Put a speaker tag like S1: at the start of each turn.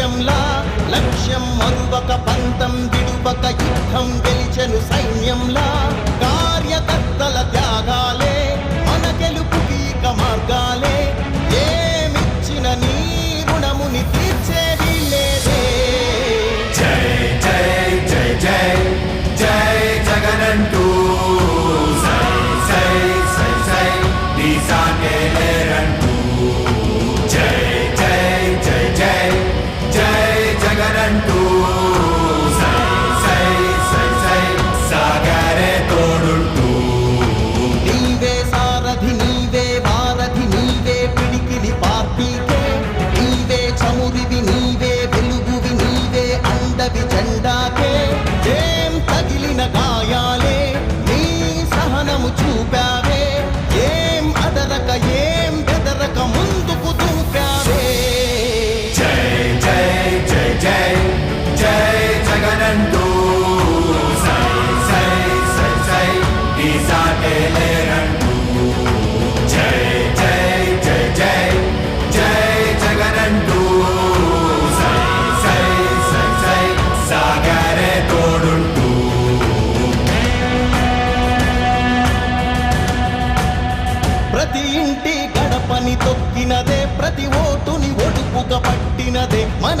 S1: ధైర్యంలా లక్ష్యం మరువక పంతం విడువక యుద్ధం గెలిచెను సైన్యంలా కార్యకర్తల త్యాగాలే
S2: జై జై జై జగనంటూ సై సై సై సై నీసాటే లేరంటూ జై జై జై జై జై జగనంటూ సై సై సై సై సాగరే తోడుంటూ
S1: ప్రతి ఇంటి గడపని తొక్కినదే ప్రతి ఓటుని ఒడుపుగా పట్టినదే మన